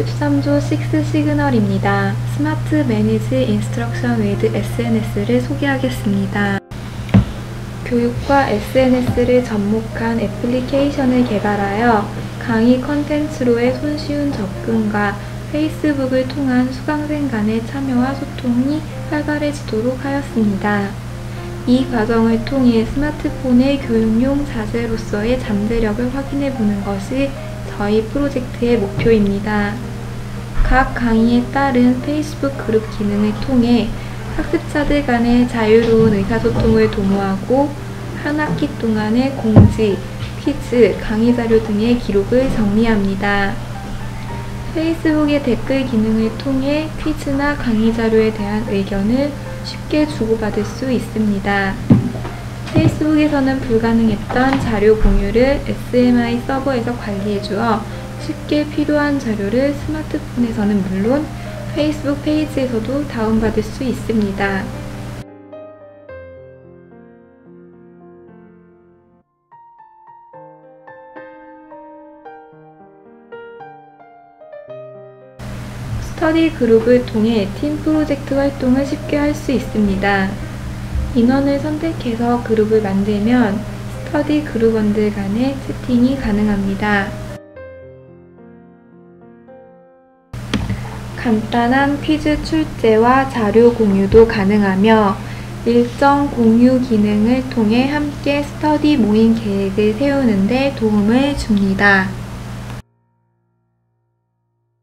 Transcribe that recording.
13조 6 시그널입니다. 스마트 매니지 인스트럭션 웨드 SNS를 소개하겠습니다. 교육과 SNS를 접목한 애플리케이션을 개발하여 강의 컨텐츠로의 손쉬운 접근과 페이스북을 통한 수강생 간의 참여와 소통이 활발해지도록 하였습니다. 이 과정을 통해 스마트폰의 교육용 자재로서의 잠재력을 확인해 보는 것이 저희 프로젝트의 목표입니다. 각 강의에 따른 페이스북 그룹 기능을 통해 학습자들 간의 자유로운 의사소통을 도모하고 한 학기 동안의 공지, 퀴즈, 강의 자료 등의 기록을 정리합니다. 페이스북의 댓글 기능을 통해 퀴즈나 강의 자료에 대한 의견을 쉽게 주고받을 수 있습니다. 페이스북에서는 불가능했던 자료 공유를 SMI 서버에서 관리해주어 쉽게 필요한 자료를 스마트폰에서는 물론 페이스북 페이지에서도 다운받을 수 있습니다. 스터디 그룹을 통해 팀 프로젝트 활동을 쉽게 할 수 있습니다. 인원을 선택해서 그룹을 만들면 스터디 그룹원들 간의 채팅이 가능합니다. 간단한 퀴즈 출제와 자료 공유도 가능하며 일정 공유 기능을 통해 함께 스터디 모임 계획을 세우는 데 도움을 줍니다.